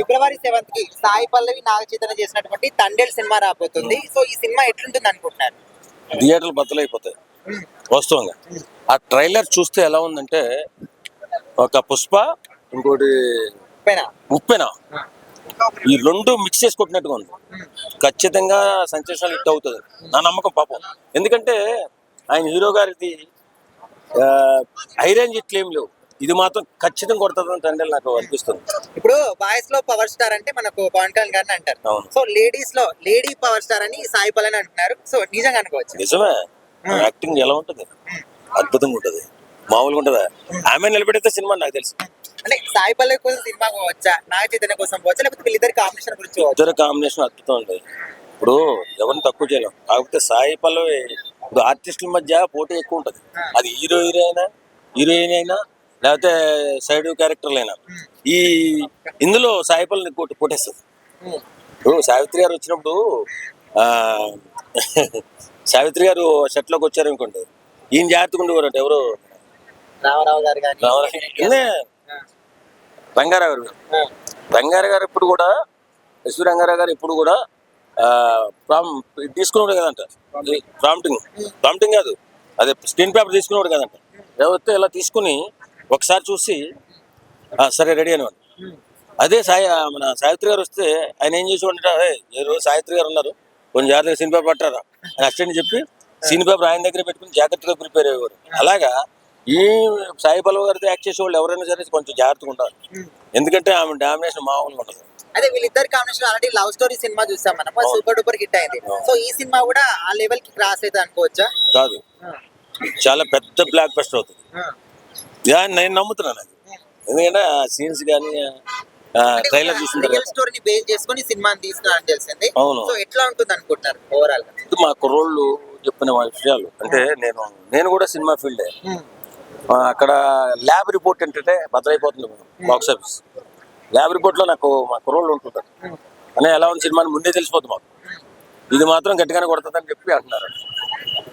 ఫిబ్రవరి సెవెంత్కి సాయి పల్లవి నాగ చైతన్య చేసినటువంటి తండేల్ సినిమా రాబోతుంది. సో ఈ సినిమా ఎట్లుంటుంది అనుకుంటున్నారు? థియేటర్లు బద్దలైపోతాయి వాస్తవంగా. ఆ ట్రైలర్ చూస్తే ఎలా ఉందంటే ఒక పుష్ప ఇంకోటి పైన ఉప్పెన. ఈ రెండు మిక్స్ చేసి కొట్టినట్టుగా ఉంది ఖచ్చితంగా సంచేషనల్ హిట్ అవుతుంది. నా నమ్మకం పాపం. ఎందుకంటే ఆయన హీరో గారిది హై రేంజ్ ఇట్లేం లేవు. ఇది మాత్రం ఖచ్చితంగా కొడుతుంది అంటే నాకు అనిపిస్తుంది. ఇప్పుడు బాయ్స్లో పవర్ స్టార్ అంటే మనకు పవన్ కళ్యాణ్ గారిని అంటారు. సో లేడీస్లో లేడీ పవర్ స్టార్ అని సాయి పల్లవి అంటున్నారు. సో నిజంగా అనుకోవచ్చు? నిజమే. యాక్టింగ్ ఎలా ఉంటుంది? అద్భుతంగా ఉంటుంది. మామూలుగా ఉంటుందా? ఆమె నిలబెడితే సినిమా నాకు తెలుసు. అంటే సాయి పల్లవి కోసం సినిమా పోవచ్చా? నాగ చైతన్య కోసం పోవచ్చా? లేకపోతే వీళ్ళిద్దరి కాంబినేషన్ గురించి ఇద్దరు కాంబినేషన్ అద్భుతం ఉంటుంది ఇప్పుడు ఎవరిని తక్కువ చేయలేం. కాకపోతే సాయి పల్లవి ఇప్పుడు ఆర్టిస్టుల మధ్య పోటీ ఎక్కువ ఉంటుంది. అది హీరో హీరో అయినా హీరోయిన్ అయినా లేకపోతే సైడ్ క్యారెక్టర్లు అయినా ఈ ఇందులో సాయి పల్లవి కొట్టి కొట్టేస్తుంది. ఇప్పుడు సావిత్రి గారు వచ్చినప్పుడు ఆ, సావిత్రి గారు షర్ట్లోకి వచ్చారు అనుకోండి ఈయన జాగ్రత్తగా ఉండేవారు ఎవరు? రామారావు గారు రంగారావు గారు. రంగారావు గారు ఇప్పుడు కూడా ఎస్వి రంగారావు గారు ఇప్పుడు కూడా ప్రామ్ తీసుకున్నాడు కదంట. ప్రాంప్టింగ్. ప్రాంప్టింగ్ కాదు. అదే స్క్రీన్ పేపర్ తీసుకున్నాడు కదంట. లేకపోతే ఇలా తీసుకుని ఒకసారి చూసి "ఆ, సరే రెడీ అనేవాడు అదే సాయి మన సావిత్రి గారు వస్తే ఆయన ఏం చేసి ఉంటా ఏ రోజు సావిత్రి గారు ఉన్నారు కొంచెం జాగ్రత్తగా సీన్ పేపర్ పట్టారా అని అసిస్టెంట్ చెప్పి సీన్ పేపర్ ఆయన దగ్గర పెట్టుకుని జాగ్రత్తగా ప్రిపేర్ అయ్యేవారు. అలాగా ఈ సాయి పల్లవి గారితో యాక్ట్ చేసే వాళ్ళు ఎవరైనా సరే కొంచెం జాగ్రత్తగా ఉండాలి. ఎందుకంటే ఆమె డామినేషన్ మామూలుగా ఉంటుంది అదే వీళ్ళిద్దరి కాంబినేషన్ ఆల్రెడీ లవ్ స్టోరీ సినిమా చూసాం మనం. సూపర్ డూపర్ హిట్ అయింది. సో ఈ సినిమా కూడా ఆ లెవెల్కి క్రాస్ అవుతుంది అనుకోవచ్చా? కాదు. చాలా పెద్ద బ్లాక్ బస్టర్ అవుతుంది నేను నమ్ముతున్నాను అది. ఎందుకంటే ఆ సీన్స్ కానీ ట్రైలర్ తర్వాత స్టోరీని బేస్ చేసుకొని సినిమాని తీసుకున్నారని తెలిసింది. అవును. సో ఎట్లా ఉంటుంది అనుకుంటున్నారు ఓవరాల్ మా కుర్రోళ్ళు చెప్పిన విషయాలు. అంటే నేను నేను కూడా సినిమా ఫీల్డే. అక్కడ ల్యాబ్ రిపోర్ట్ ఏంటంటే బద్దలైపోతుంది బాక్స్ ఆఫీస్. ల్యాబ్ రిపోర్ట్లో నాకు మా కుర్రోళ్ళు ఉంటుంటారు అనే ఎలా ఉంది సినిమాని ముందే తెలిసిపోతుంది మాకు. ఇది మాత్రం గట్టిగానే కొడుతుందని చెప్పి అంటున్నారు.